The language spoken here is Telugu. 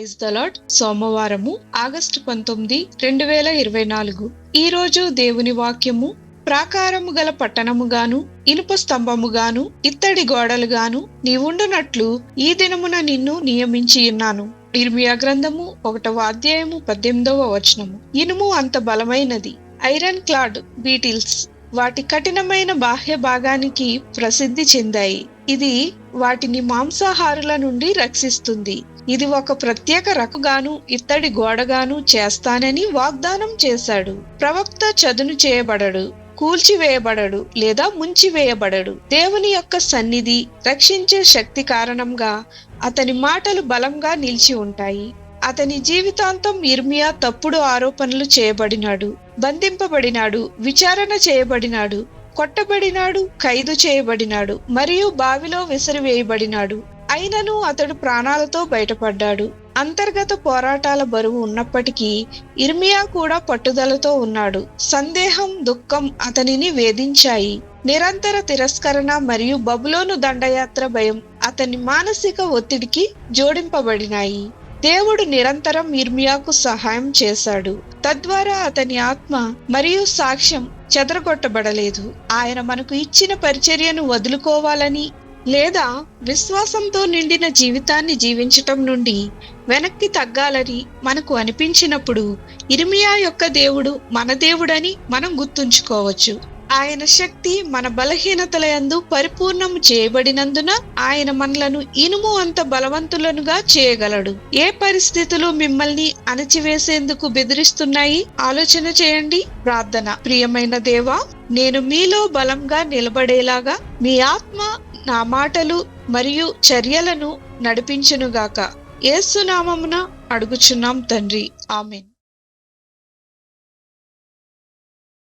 ప్రైజ్ దలాడ్ సోమవారము ఆగస్టు పంతొమ్మిది రెండు వేల ఇరవై నాలుగు. ఈ రోజు దేవుని వాక్యము ప్రాకారము గల పట్టణముగాను ఇనుప స్తంభముగాను ఇత్తడి గోడలుగాను నీవుండునట్లు ఈ దినమున నిన్ను నియమించి ఉన్నాను. నిర్మియా గ్రంథము ఒకటవ అధ్యాయము పద్దెనిమిదవ వచనము. ఇనుము అంత బలమైనది. Iron clad beetles. వాటి కఠినమైన బాహ్య భాగానికి ప్రసిద్ధి చెందాయి. ఇది వాటిని మాంసాహారుల నుండి రక్షిస్తుంది. ఇది ఒక ప్రత్యేక రకగాను ఇత్తడి గోడగాను చేస్తానని వాగ్దానం చేశాడు. ప్రవక్త చదును చేయబడడు కూల్చివేయబడడు లేదా ముంచివేయబడడు. దేవుని యొక్క సన్నిధి రక్షించే శక్తి కారణంగా అతని మాటలు బలంగా నిలిచి ఉంటాయి. అతని జీవితాంతం ఇర్మియా తప్పుడు ఆరోపణలు చేయబడినాడు. బంధింపబడినాడు విచారణ చేయబడినాడు కొట్టబడినాడు ఖైదు చేయబడినాడు మరియు బావిలో విసిరివేయబడినాడు. అయినను అతడు ప్రాణాలతో బయటపడ్డాడు. అంతర్గత పోరాటాల బరువు ఉన్నప్పటికీ ఇర్మియా కూడా పట్టుదలతో ఉన్నాడు. సందేహం దుఃఖం అతనిని వేధించాయి. నిరంతర తిరస్కరణ మరియు బబులోను దండయాత్ర భయం అతని మానసిక ఒత్తిడికి జోడింపబడినాయి. దేవుడు నిరంతరం ఇర్మియాకు సహాయం చేశాడు. తద్వారా అతని ఆత్మ మరియు సాక్ష్యం చెదరగొట్టబడలేదు. ఆయన మనకు ఇచ్చిన పరిచర్యను వదులుకోవాలని లేదా విశ్వాసంతో నిండిన జీవితాన్ని జీవించటం నుండి వెనక్కి తగ్గాలని మనకు అనిపించినప్పుడు ఇర్మియా యొక్క దేవుడు మన దేవుడని మనం గుర్తుంచుకోవచ్చు. ఆయన శక్తి మన బలహీనతల యందు పరిపూర్ణము చేయబడినందున ఆయన మనలను ఇనుము అంత బలవంతులనుగా చేయగలడు. ఏ పరిస్థితులు మిమ్మల్ని అణచివేసేందుకు బెదిరిస్తున్నాయి? ఆలోచన చేయండి ప్రార్థన. ప్రియమైన దేవా నేను మీలో బలంగా నిలబడేలాగా మీ ఆత్మ నా మాటలు మరియు చర్యలను నడిపించునుగాక. ఏసునామమున అడుగుచున్నాం తండ్రి. ఆమెన్.